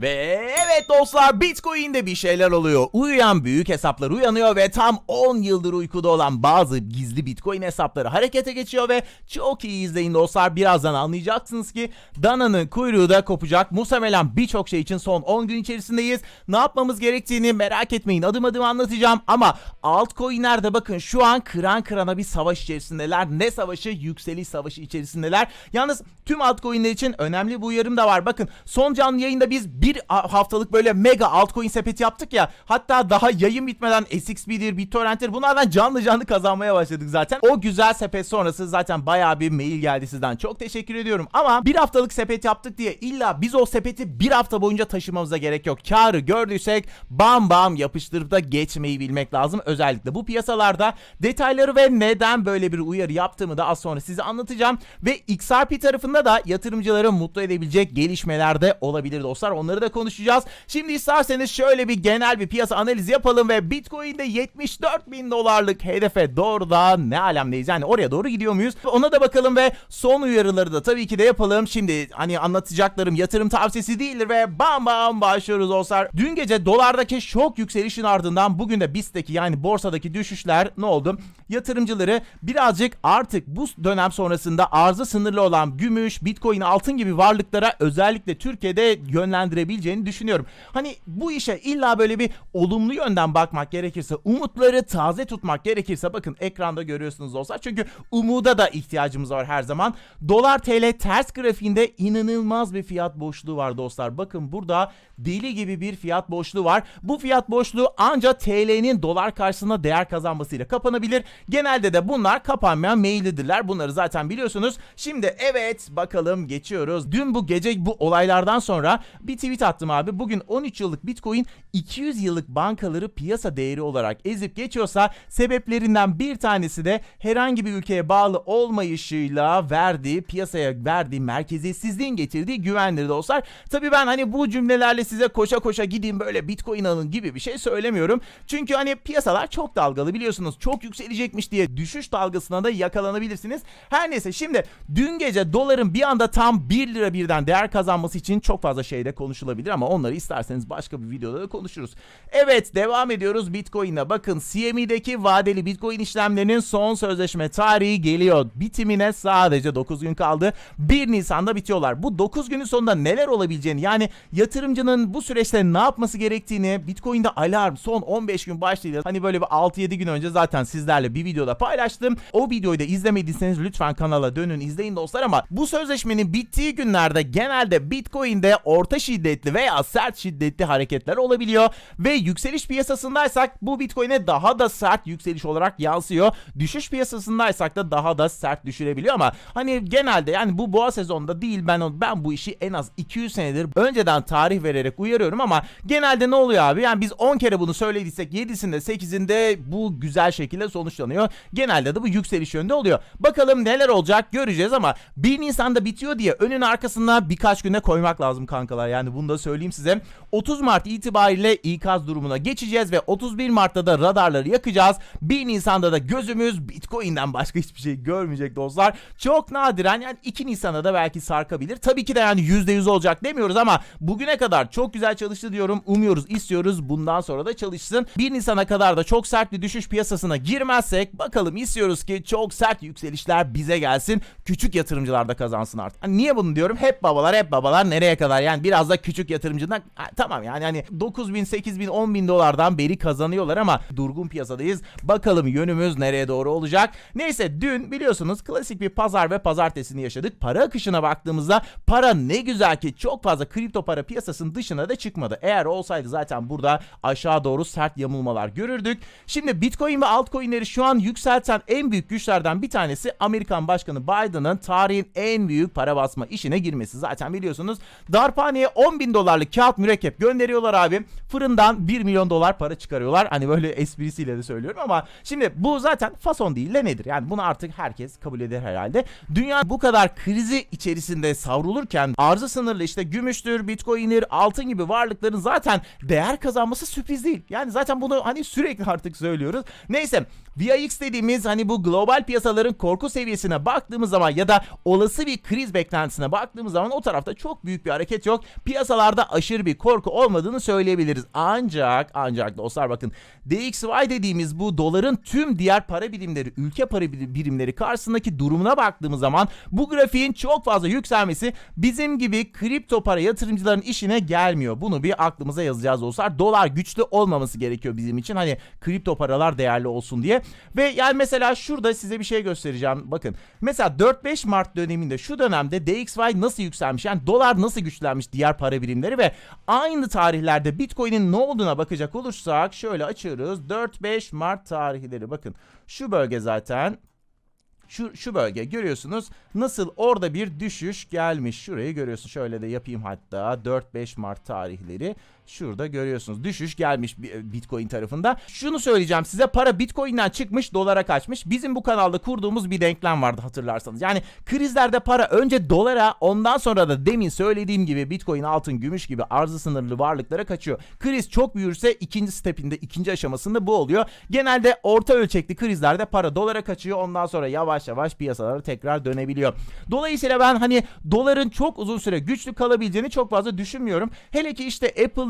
Ve evet dostlar Bitcoin'de bir şeyler oluyor. Uyuyan büyük hesaplar uyanıyor ve tam 10 yıldır uykuda olan bazı gizli Bitcoin hesapları harekete geçiyor ve çok iyi izleyin dostlar. Birazdan anlayacaksınız ki Dana'nın kuyruğu da kopacak. Muhtemelen birçok şey için son 10 gün içerisindeyiz. Ne yapmamız gerektiğini merak etmeyin. Adım adım anlatacağım ama altcoin'lerde bakın şu an kıran kırana bir savaş içerisindeler. Ne savaşı? Yükseliş savaşı içerisindeler. Yalnız tüm altcoin'ler için önemli bir uyarım da var. Bakın son canlı yayında biz bir haftalık böyle mega altcoin sepeti yaptık ya. Hatta daha yayın bitmeden SXB'dir, BitTorrent'tir bunlardan canlı canlı kazanmaya başladık zaten. O güzel sepet sonrası zaten bayağı bir mail geldi sizden. Çok teşekkür ediyorum. Ama bir haftalık sepet yaptık diye illa biz o sepeti bir hafta boyunca taşımamıza gerek yok. Karı gördüysek bam bam yapıştırıp da geçmeyi bilmek lazım. Özellikle bu piyasalarda detayları ve neden böyle bir uyarı yaptığımı da az sonra size anlatacağım. Ve XRP tarafında da yatırımcıları mutlu edebilecek gelişmeler de olabilir dostlar. Onları da konuşacağız. Şimdi isterseniz şöyle bir genel bir piyasa analizi yapalım ve Bitcoin'de 74 bin dolarlık hedefe doğru da ne alemdeyiz? Yani oraya doğru gidiyor muyuz? Ona da bakalım ve son uyarıları da tabii ki de yapalım. Şimdi hani anlatacaklarım yatırım tavsiyesi değildir ve bam bam başlıyoruz dostlar. Dün gece dolardaki şok yükselişin ardından bugün de BIST'teki yani borsadaki düşüşler ne oldu? Yatırımcıları birazcık artık bu dönem sonrasında arzı sınırlı olan gümüş, bitcoin, altın gibi varlıklara özellikle Türkiye'de yönlendirebileceğini düşünüyorum. Hani bu işe illa böyle bir olumlu yönden bakmak gerekirse, umutları taze tutmak gerekirse bakın ekranda görüyorsunuz dostlar. Çünkü umuda da ihtiyacımız var her zaman. Dolar TL ters grafiğinde inanılmaz bir fiyat boşluğu var dostlar. Bakın burada deli gibi bir fiyat boşluğu var. Bu fiyat boşluğu ancak TL'nin dolar karşısında değer kazanmasıyla kapanabilir. Genelde de bunlar kapanmayan maillidirler. Bunları zaten biliyorsunuz. Şimdi evet bakalım geçiyoruz. Dün bu gece bu olaylardan sonra bir tweet attım abi. Bugün 13 yıllık Bitcoin 200 yıllık bankaları piyasa değeri olarak ezip geçiyorsa sebeplerinden bir tanesi de herhangi bir ülkeye bağlı olmayışıyla verdiği piyasaya verdiği merkeziyetsizliğin getirdiği güvendir dostlar. Tabii ben hani bu cümlelerle size koşa koşa gidin böyle Bitcoin alın gibi bir şey söylemiyorum. Çünkü hani piyasalar çok dalgalı biliyorsunuz. Çok yükselecekmiş diye düşüş dalgasına da yakalanabilirsiniz. Her neyse şimdi dün gece doların bir anda tam 1 lira birden değer kazanması için çok fazla şeyde konuşulabilir ama onları isterseniz başka bir videoda da konuşuruz. Evet devam ediyoruz Bitcoin'e. Bakın CME'deki vadeli Bitcoin işlemlerinin son sözleşme tarihi geliyor. Bitimine sadece 9 gün kaldı. 1 Nisan'da bitiyorlar. Bu 9 günün sonunda neler olabileceğini yani yatırımcının bu süreçte ne yapması gerektiğini Bitcoin'de alarm son 15 gün başlaydı. Hani böyle bir 6-7 gün önce zaten sizlerle bir videoda paylaştım. O videoyu da izlemediyseniz lütfen kanala dönün izleyin dostlar ama bu sözleşmenin bittiği günlerde genelde Bitcoin'de orta şiddetli veya sert şiddetli hareketler olabiliyor ve yükseliş piyasasındaysak bu Bitcoin'e daha da sert yükseliş olarak yansıyor. Düşüş piyasasındaysak da daha da sert düşürebiliyor ama hani genelde yani bu boğa sezonunda değil ben ben bu işi en az 200 senedir önceden tarih vererek uyarıyorum ama genelde ne oluyor abi? Yani biz 10 kere bunu söylediysek 7'sinde 8'inde bu güzel şekilde sonuçlanıyor. Genelde de bu yükseliş yönde oluyor. Bakalım neler olacak göreceğiz ama 1 Nisan'da bitiyor diye önün arkasına birkaç güne koymak lazım kankalar. Yani bunu da söyleyeyim size. 30 Mart itibariyle ikaz durumuna geçeceğiz ve 31 Mart'ta da radarları yakacağız. 1 Nisan'da da gözümüz Bitcoin'den başka hiçbir şey görmeyecek dostlar. Çok nadiren yani 2 Nisan'da da belki sarkabilir. Tabii ki de yani %100 olacak demiyoruz ama bugüne kadar çok güzel çalıştı diyorum. Umuyoruz, istiyoruz. Bundan sonra da çalışsın. 1 Nisan'a kadar da çok sert bir düşüş piyasasına girmezsek bakalım istiyoruz ki çok sert yükselişler bize gelsin. Küçük yatırımcılar da kazansın artık. Hani niye bunu diyorum? Hep babalar hep babalar nereye kadar? Yani biraz da küçük yatırımcıdan tamam yani hani 9 bin, 8 bin, 10 bin dolardan beri kazanıyorlar ama durgun piyasadayız. Bakalım yönümüz nereye doğru olacak? Neyse dün biliyorsunuz klasik bir pazar ve pazartesini yaşadık. Para akışına baktığımızda para ne güzel ki çok fazla kripto para piyasasının dışına da çıkmadı. Eğer olsaydı zaten burada aşağı doğru sert yamulmalar görürdük. Şimdi Bitcoin ve altcoin'leri şu an yükselten en büyük güçlerden bir tanesi Amerikan Başkanı Biden'ın tarihin en büyük para basma işine girmesi. Zaten biliyorsunuz darphaneye 10 bin dolarlık kağıt mürekkep gönderiyorlar abi. Fırından 1 milyon dolar para çıkarıyorlar. Hani böyle esprisiyle de söylüyorum ama şimdi bu zaten fason değil de nedir? Yani bunu artık herkes kabul eder herhalde. Dünya bu kadar krizi içerisinde savrulurken arzı sınırlı işte gümüştür, bitcoin'ir, altın gibi varlıkların zaten değer kazanması sürpriz değil. Yani zaten bunu hani sürekli artık söylüyoruz. Neyse VIX dediğimiz hani bu global piyasaların korku seviyesine baktığımız zaman ya da olası bir kriz beklentisine baktığımız zaman o tarafta çok büyük bir hareket yok. Piyasalarda aşırı bir bir korku olmadığını söyleyebiliriz. Ancak ancak dostlar bakın DXY dediğimiz bu doların tüm diğer para birimleri, ülke para bir- birimleri karşısındaki durumuna baktığımız zaman bu grafiğin çok fazla yükselmesi bizim gibi kripto para yatırımcıların işine gelmiyor. Bunu bir aklımıza yazacağız dostlar. Dolar güçlü olmaması gerekiyor bizim için. Hani kripto paralar değerli olsun diye. Ve yani mesela şurada size bir şey göstereceğim. Bakın mesela 4-5 Mart döneminde şu dönemde DXY nasıl yükselmiş? Yani dolar nasıl güçlenmiş diğer para birimleri ve aynı tarihlerde Bitcoin'in ne olduğuna bakacak olursak şöyle açıyoruz. 4-5 Mart tarihleri bakın. Şu bölge zaten şu, şu bölge görüyorsunuz nasıl orada bir düşüş gelmiş. Şurayı görüyorsun. Şöyle de yapayım hatta 4-5 Mart tarihleri. Şurada görüyorsunuz. Düşüş gelmiş e, Bitcoin tarafında. Şunu söyleyeceğim size para Bitcoin'den çıkmış dolara kaçmış. Bizim bu kanalda kurduğumuz bir denklem vardı hatırlarsanız. Yani krizlerde para önce dolara ondan sonra da demin söylediğim gibi Bitcoin, altın, gümüş gibi arzı sınırlı varlıklara kaçıyor. Kriz çok büyürse ikinci stepinde, ikinci aşamasında bu oluyor. Genelde orta ölçekli krizlerde para dolara kaçıyor. Ondan sonra yavaş yavaş piyasalara tekrar dönebiliyor. Dolayısıyla ben hani doların çok uzun süre güçlü kalabileceğini çok fazla düşünmüyorum. Hele ki işte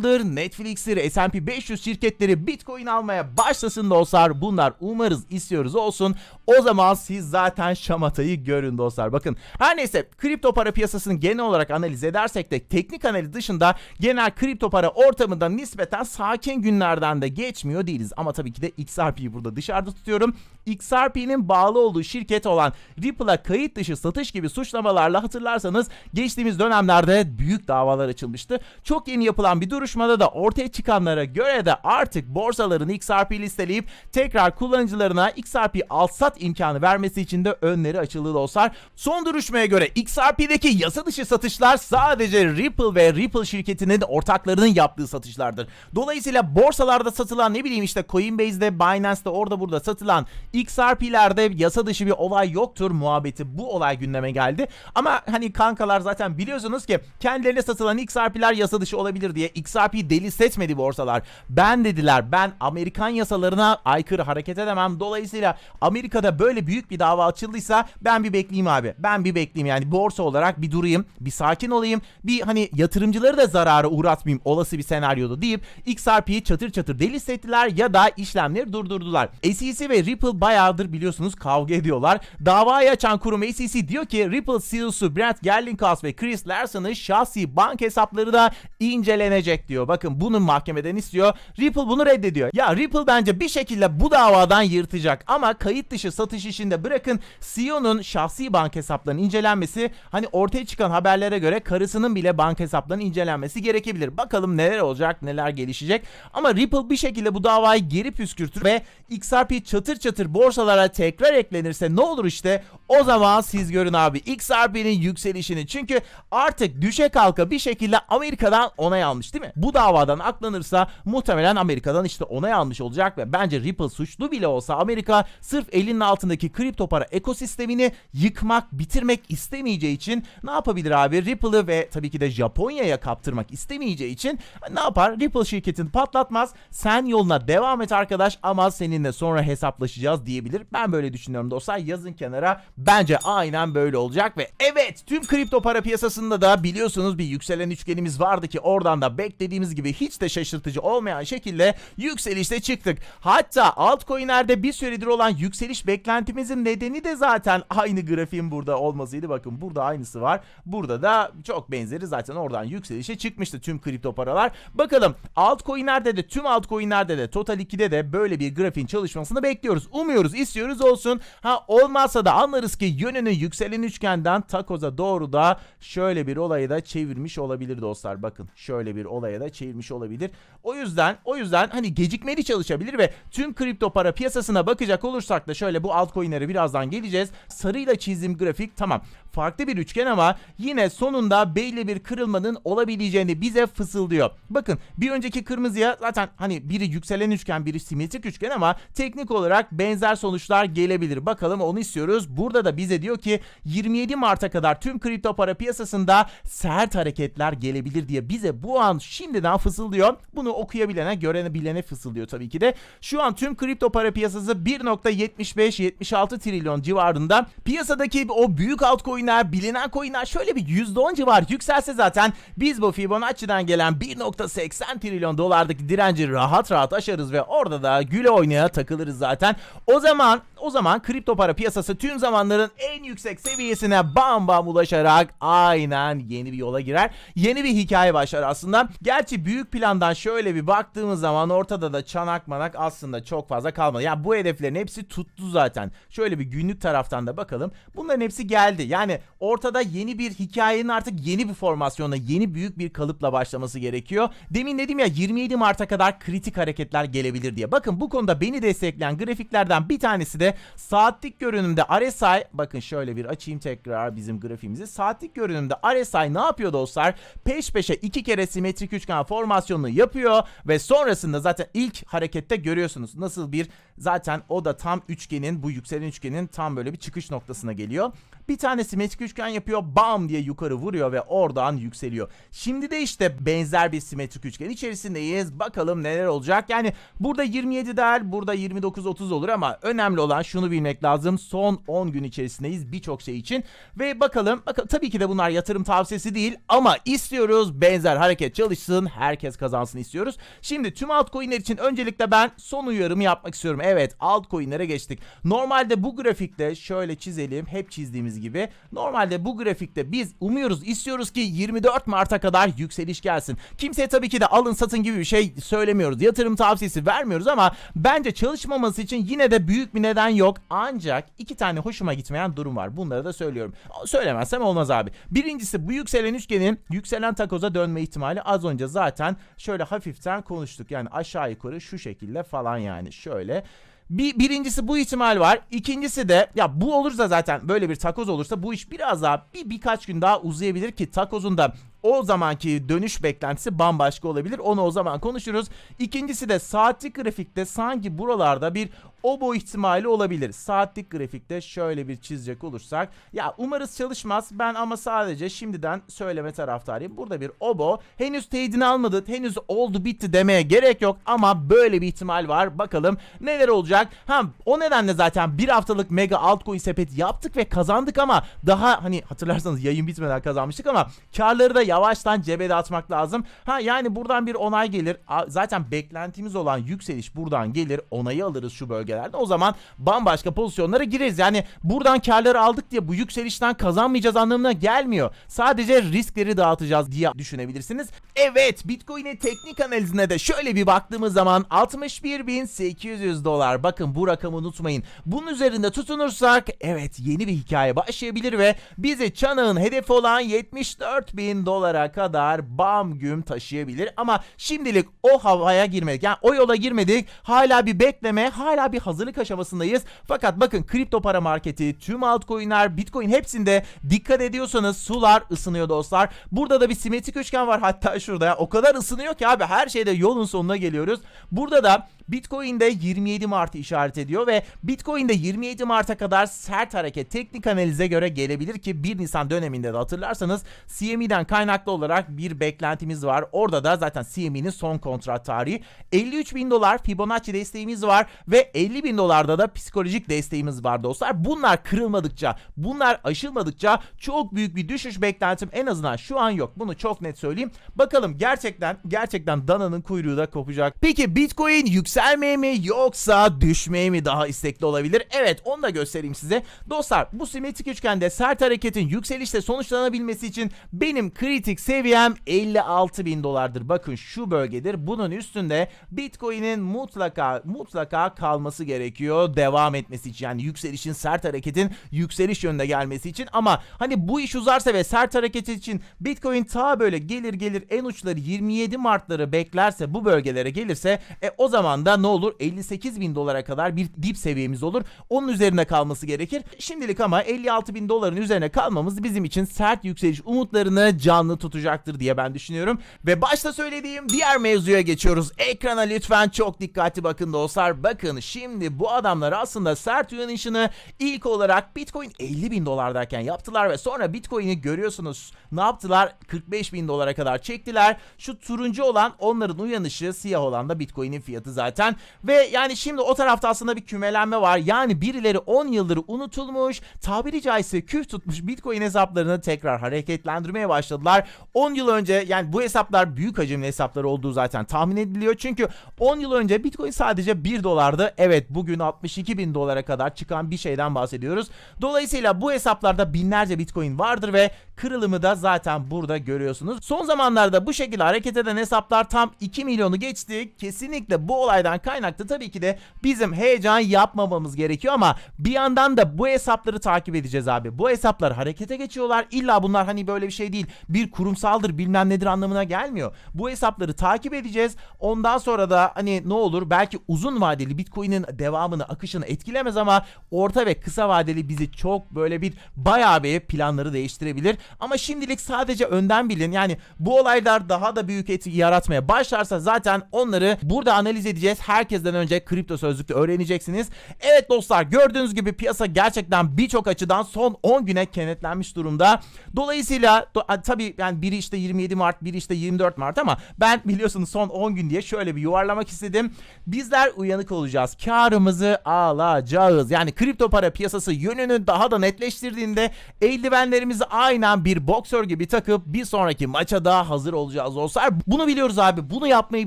Apple'dır, Netflix'tir, S&P 500 şirketleri Bitcoin almaya başlasın dostlar. Bunlar umarız istiyoruz olsun. O zaman siz zaten şamatayı görün dostlar. Bakın her neyse kripto para piyasasını genel olarak analiz edersek de teknik analiz dışında genel kripto para ortamında nispeten sakin günlerden de geçmiyor değiliz. Ama tabii ki de XRP'yi burada dışarıda tutuyorum. XRP'nin bağlı olduğu şirket olan Ripple'a kayıt dışı satış gibi suçlamalarla hatırlarsanız geçtiğimiz dönemlerde büyük davalar açılmıştı. Çok yeni yapılan bir duruşmada da ortaya çıkanlara göre de artık borsaların XRP listeleyip tekrar kullanıcılarına XRP al-sat imkanı vermesi için de önleri açıldı dostlar. Son duruşmaya göre XRP'deki yasa dışı satışlar sadece Ripple ve Ripple şirketinin ortaklarının yaptığı satışlardır. Dolayısıyla borsalarda satılan ne bileyim işte Coinbase'de, Binance'de orada burada satılan XRP'lerde yasa dışı bir olay yoktur muhabbeti bu olay gündeme geldi. Ama hani kankalar zaten biliyorsunuz ki kendilerine satılan XRP'ler yasa dışı olabilir diye XRP deli seçmedi borsalar. Ben dediler ben Amerikan yasalarına aykırı hareket edemem. Dolayısıyla Amerika'da böyle büyük bir dava açıldıysa ben bir bekleyeyim abi. Ben bir bekleyeyim yani borsa olarak bir durayım, bir sakin olayım. Bir hani yatırımcıları da zarara uğratmayayım olası bir senaryoda deyip XRP'yi çatır çatır delist ettiler ya da işlemleri durdurdular. SEC ve Ripple bayağıdır biliyorsunuz kavga ediyorlar. Davayı açan kurum SEC diyor ki Ripple CEO'su Brent Gerlinghaus ve Chris Larson'ın şahsi bank hesapları da incelenecek diyor. Bakın bunu mahkemeden istiyor. Ripple bunu reddediyor. Ya Ripple bence bir şekilde bu davadan yırtacak ama kayıt dışı satış işinde bırakın CEO'nun şahsi bank hesaplarının incelenmesi hani ortaya çıkan haberlere göre karısının bile bank hesaplarının incelenmesi gerekebilir. Bakalım neler olacak, neler gelişecek. Ama Ripple bir şekilde bu davayı geri püskürtür ve XRP çatır çatır borsalara tekrar eklenirse ne olur işte o zaman siz görün abi XRP'nin yükselişini. Çünkü artık düşe kalka bir şekilde Amerika'dan onay almış değil mi? Bu davadan aklanırsa muhtemelen Amerika'dan işte onay almış olacak ve bence Ripple suçlu bile olsa Amerika sırf elinin altındaki kripto para ekosistemini yıkmak, bitirmek istemeyeceği için ne yapabilir abi? Ripple'ı ve tabii ki de Japonya'ya kaptırmak istemeyeceği için ne yapar? Ripple şirketini patlatmaz. Sen yoluna devam et arkadaş ama seninle sonra hesaplaşacağız diyebilir. Ben böyle düşünüyorum dostlar. Yazın kenara. Bence aynen böyle olacak ve evet tüm kripto para piyasasında da biliyorsunuz bir yükselen üçgenimiz vardı ki oradan da beklediğimiz gibi hiç de şaşırtıcı olmayan şekilde yükselişte çıktık. Hatta altcoin'lerde bir süredir olan yükseliş beklentimizin nedeni de zaten aynı grafiğin burada olmasıydı. Bakın burada aynısı var. Burada da çok benzeri zaten oradan yükselişe çıkmıştı tüm kripto paralar. Bakalım altcoin'lerde de tüm altcoin'lerde de Total 2'de de böyle bir grafiğin çalışmasını bekliyoruz. Umuyoruz, istiyoruz olsun. Ha olmazsa da anlarız ki yönünü yükselen üçgenden takoza doğru da şöyle bir olayı da çevirmiş olabilir dostlar. Bakın şöyle bir olaya da çevirmiş olabilir. O yüzden o yüzden hani gecikmeli çalışabilir ve tüm kripto para piyasasına bakacak olursak da şöyle bu altcoin'lere birazdan geleceğiz. Sarıyla çizdiğim grafik tamam. Farklı bir üçgen ama yine sonunda belli bir kırılmanın olabileceğini bize fısıldıyor. Bakın bir önceki kırmızıya zaten hani biri yükselen üçgen biri simetrik üçgen ama teknik olarak benzer sonuçlar gelebilir. Bakalım onu istiyoruz. Burada da bize diyor ki 27 Mart'a kadar tüm kripto para piyasasında sert hareketler gelebilir diye bize bu an şimdi şimdiden fısıldıyor. Bunu okuyabilene, görebilene fısıldıyor tabii ki de. Şu an tüm kripto para piyasası 1.75-76 trilyon civarında. Piyasadaki o büyük altcoin'ler, bilinen coin'ler şöyle bir %10 civar yükselse zaten biz bu Fibonacci'den gelen 1.80 trilyon dolardaki direnci rahat rahat aşarız ve orada da güle oynaya takılırız zaten. O zaman o zaman kripto para piyasası tüm zamanların en yüksek seviyesine bam bam ulaşarak aynen yeni bir yola girer. Yeni bir hikaye başlar aslında. Gerçi büyük plandan şöyle bir baktığımız zaman ortada da çanak manak aslında çok fazla kalmadı. Yani bu hedeflerin hepsi tuttu zaten. Şöyle bir günlük taraftan da bakalım. Bunların hepsi geldi. Yani ortada yeni bir hikayenin artık yeni bir formasyonla, yeni büyük bir kalıpla başlaması gerekiyor. Demin dedim ya 27 Mart'a kadar kritik hareketler gelebilir diye. Bakın bu konuda beni destekleyen grafiklerden bir tanesi de saatlik görünümde RSI. Bakın şöyle bir açayım tekrar bizim grafiğimizi. Saatlik görünümde RSI ne yapıyor dostlar? Peş peşe iki kere simetrik üçgen formasyonunu yapıyor ve sonrasında zaten ilk harekette görüyorsunuz nasıl bir zaten o da tam üçgenin bu yükselen üçgenin tam böyle bir çıkış noktasına geliyor. Bir tane simetrik üçgen yapıyor bam diye yukarı vuruyor ve oradan yükseliyor. Şimdi de işte benzer bir simetrik üçgen içerisindeyiz. Bakalım neler olacak. Yani burada 27 der, burada 29-30 olur ama önemli olan şunu bilmek lazım. Son 10 gün içerisindeyiz birçok şey için. Ve bakalım, bakalım tabii ki de bunlar yatırım tavsiyesi değil ama istiyoruz benzer hareket çalışsın, herkes kazansın istiyoruz. Şimdi tüm altcoin'ler için öncelikle ben son uyarımı yapmak istiyorum. Evet, altcoin'lere geçtik. Normalde bu grafikte şöyle çizelim, hep çizdiğimiz gibi. Normalde bu grafikte biz umuyoruz, istiyoruz ki 24 Mart'a kadar yükseliş gelsin. Kimseye tabii ki de alın satın gibi bir şey söylemiyoruz. Yatırım tavsiyesi vermiyoruz ama bence çalışmaması için yine de büyük bir neden yok. Ancak iki tane hoşuma gitmeyen durum var. Bunları da söylüyorum. Söylemezsem olmaz abi. Birincisi bu yükselen üçgenin yükselen takoza dönme ihtimali az önce zaten şöyle hafiften konuştuk. Yani aşağı yukarı şu şekilde falan yani şöyle. Bir, birincisi bu ihtimal var. İkincisi de ya bu olursa zaten böyle bir takoz olursa bu iş biraz daha bir birkaç gün daha uzayabilir ki takozun da o zamanki dönüş beklentisi bambaşka olabilir. Onu o zaman konuşuruz. İkincisi de saatlik grafikte sanki buralarda bir obo ihtimali olabilir. Saatlik grafikte şöyle bir çizecek olursak. Ya umarız çalışmaz. Ben ama sadece şimdiden söyleme taraftarıyım. Burada bir obo. Henüz teyidini almadı. Henüz oldu bitti demeye gerek yok. Ama böyle bir ihtimal var. Bakalım neler olacak. Ha o nedenle zaten bir haftalık mega altcoin sepeti yaptık ve kazandık ama daha hani hatırlarsanız yayın bitmeden kazanmıştık ama karları da yavaştan cebe de atmak lazım. Ha yani buradan bir onay gelir. Zaten beklentimiz olan yükseliş buradan gelir. Onayı alırız şu bölgelerde. O zaman bambaşka pozisyonlara gireriz. Yani buradan karları aldık diye bu yükselişten kazanmayacağız anlamına gelmiyor. Sadece riskleri dağıtacağız diye düşünebilirsiniz. Evet Bitcoin'in teknik analizine de şöyle bir baktığımız zaman 61.800 dolar. Bakın bu rakamı unutmayın. Bunun üzerinde tutunursak evet yeni bir hikaye başlayabilir ve bizi çanağın hedefi olan 74.000 dolara kadar bam güm taşıyabilir. Ama şimdilik o havaya girmedik. Yani o yola girmedik. Hala bir bekleme, hala bir hazırlık aşamasındayız. Fakat bakın kripto para marketi, tüm altcoin'ler, bitcoin hepsinde dikkat ediyorsanız sular ısınıyor dostlar. Burada da bir simetrik üçgen var hatta şurada. ya. O kadar ısınıyor ki abi her şeyde yolun sonuna geliyoruz. Burada da Bitcoin'de 27 Mart'ı işaret ediyor ve Bitcoin'de 27 Mart'a kadar sert hareket teknik analize göre gelebilir ki 1 Nisan döneminde de hatırlarsanız CME'den kaynaklı olarak bir beklentimiz var. Orada da zaten CME'nin son kontrat tarihi 53 bin dolar Fibonacci desteğimiz var ve 50 bin dolarda da psikolojik desteğimiz var dostlar. Bunlar kırılmadıkça, bunlar aşılmadıkça çok büyük bir düşüş beklentim en azından şu an yok. Bunu çok net söyleyeyim. Bakalım gerçekten gerçekten dananın kuyruğu da kopacak. Peki Bitcoin yükselmeye mi yoksa düşmeye mi daha istekli olabilir? Evet onu da göstereyim size. Dostlar bu simetrik üçgende sert hareketin yükselişte sonuçlanabilmesi için benim kritik seviyem 56 bin dolardır. Bakın şu bölgedir. Bunun üstünde Bitcoin'in mutlaka mutlaka kalması gerekiyor. Devam etmesi için yani yükselişin sert hareketin yükseliş yönünde gelmesi için ama hani bu iş uzarsa ve sert hareket için Bitcoin ta böyle gelir gelir en uçları 27 Mart'ları beklerse bu bölgelere gelirse e, o zaman da anda ne olur 58 bin dolara kadar bir dip seviyemiz olur. Onun üzerine kalması gerekir. Şimdilik ama 56 bin doların üzerine kalmamız bizim için sert yükseliş umutlarını canlı tutacaktır diye ben düşünüyorum. Ve başta söylediğim diğer mevzuya geçiyoruz. Ekrana lütfen çok dikkatli bakın dostlar. Bakın şimdi bu adamlar aslında sert uyanışını ilk olarak Bitcoin 50 bin dolardayken yaptılar ve sonra Bitcoin'i görüyorsunuz. Ne yaptılar? 45 bin dolara kadar çektiler. Şu turuncu olan onların uyanışı, siyah olan da Bitcoin'in fiyatı zaten. Ve yani şimdi o tarafta aslında bir kümelenme var. Yani birileri 10 yıldır unutulmuş, tabiri caizse küf tutmuş Bitcoin hesaplarını tekrar hareketlendirmeye başladılar. 10 yıl önce yani bu hesaplar büyük hacimli hesaplar olduğu zaten tahmin ediliyor. Çünkü 10 yıl önce Bitcoin sadece 1 dolardı. Evet bugün 62 bin dolara kadar çıkan bir şeyden bahsediyoruz. Dolayısıyla bu hesaplarda binlerce Bitcoin vardır ve kırılımı da zaten burada görüyorsunuz. Son zamanlarda bu şekilde hareket eden hesaplar tam 2 milyonu geçti. Kesinlikle bu olaydan kaynaklı tabii ki de bizim heyecan yapmamamız gerekiyor ama bir yandan da bu hesapları takip edeceğiz abi. Bu hesaplar harekete geçiyorlar. İlla bunlar hani böyle bir şey değil. Bir kurumsaldır bilmem nedir anlamına gelmiyor. Bu hesapları takip edeceğiz. Ondan sonra da hani ne olur belki uzun vadeli Bitcoin'in devamını, akışını etkilemez ama orta ve kısa vadeli bizi çok böyle bir bayağı bir planları değiştirebilir. Ama şimdilik sadece önden bilin. Yani bu olaylar daha da büyük etki yaratmaya başlarsa zaten onları burada analiz edeceğiz. Herkesten önce kripto sözlükte öğreneceksiniz. Evet dostlar gördüğünüz gibi piyasa gerçekten birçok açıdan son 10 güne kenetlenmiş durumda. Dolayısıyla do- tabii yani biri işte 27 Mart, biri işte 24 Mart ama ben biliyorsunuz son 10 gün diye şöyle bir yuvarlamak istedim. Bizler uyanık olacağız. Karımızı alacağız. Yani kripto para piyasası yönünü daha da netleştirdiğinde eldivenlerimizi aynen bir boksör gibi takıp bir sonraki maça daha hazır olacağız dostlar. Bunu biliyoruz abi. Bunu yapmayı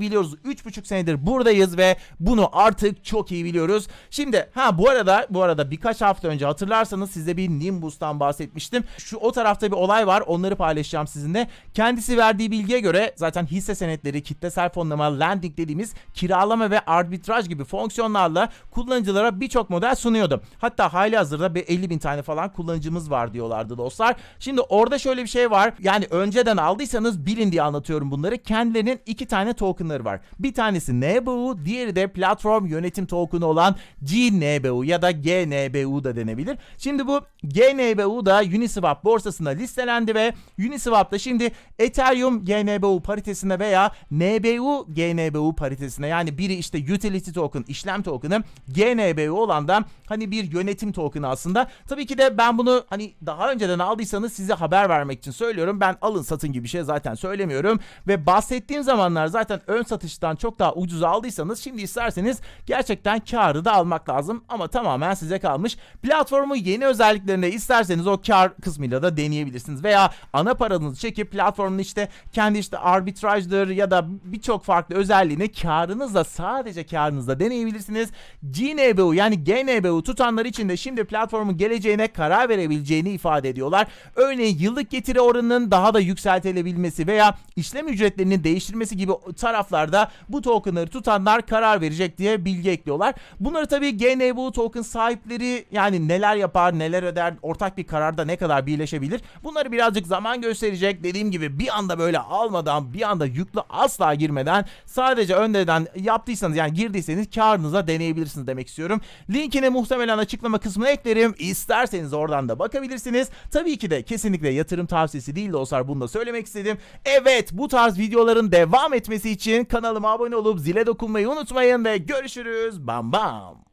biliyoruz. 3,5 senedir buradayız ve bunu artık çok iyi biliyoruz. Şimdi ha bu arada bu arada birkaç hafta önce hatırlarsanız size bir Nimbus'tan bahsetmiştim. Şu o tarafta bir olay var. Onları paylaşacağım sizinle. Kendisi verdiği bilgiye göre zaten hisse senetleri, kitlesel fonlama, lending dediğimiz kiralama ve arbitraj gibi fonksiyonlarla kullanıcılara birçok model sunuyordu. Hatta hali hazırda bir 50 bin tane falan kullanıcımız var diyorlardı dostlar. Şimdi orada şöyle bir şey var. Yani önceden aldıysanız bilin diye anlatıyorum bunları. Kendilerinin iki tane tokenları var. Bir tanesi NBU, diğeri de platform yönetim tokenu olan GNBU ya da GNBU da denebilir. Şimdi bu GNBU da Uniswap borsasında listelendi ve Uniswap da şimdi Ethereum GNBU paritesine veya NBU GNBU paritesine yani biri işte utility token, işlem token'ı GNBU olan da hani bir yönetim token'ı aslında. Tabii ki de ben bunu hani daha önceden aldıysanız size haber vermek için söylüyorum. Ben alın satın gibi bir şey zaten söylemiyorum ve bahsettiğim zamanlar zaten ön satıştan çok daha ucuz aldıysanız şimdi isterseniz gerçekten karı da almak lazım ama tamamen size kalmış. Platformu yeni özelliklerinde isterseniz o kar kısmıyla da deneyebilirsiniz veya ana paranızı çekip platformun işte kendi işte arbitrajdır ya da birçok farklı özelliğini karınızla sadece karınızla deneyebilirsiniz. GNBU yani GNBU tutanlar için de şimdi platformun geleceğine karar verebileceğini ifade ediyorlar. Örneğin yıllık getiri oranının daha da yükseltilebilmesi veya işlem ücretlerinin değiştirmesi gibi taraflarda bu tokenları tutanlar karar verecek diye bilgi ekliyorlar. Bunları tabii GNBU token sahipleri yani neler yapar, neler öder, ortak bir kararda ne kadar birleşebilir. Bunları birazcık zaman gösterecek. Dediğim gibi bir anda böyle almadan, bir anda yüklü asla girmeden sadece önceden yaptıysanız yani girdiyseniz karınıza deneyebilirsiniz demek istiyorum. Linkini muhtemelen açıklama kısmına eklerim. İsterseniz oradan da bakabilirsiniz. Tabii ki de kesinlikle yatırım tavsiyesi değil dostlar bunu da söylemek istedim. Evet bu tarz videoların devam etmesi için kanalıma abone olup zile dokunmayı unutmayın ve görüşürüz. Bam bam.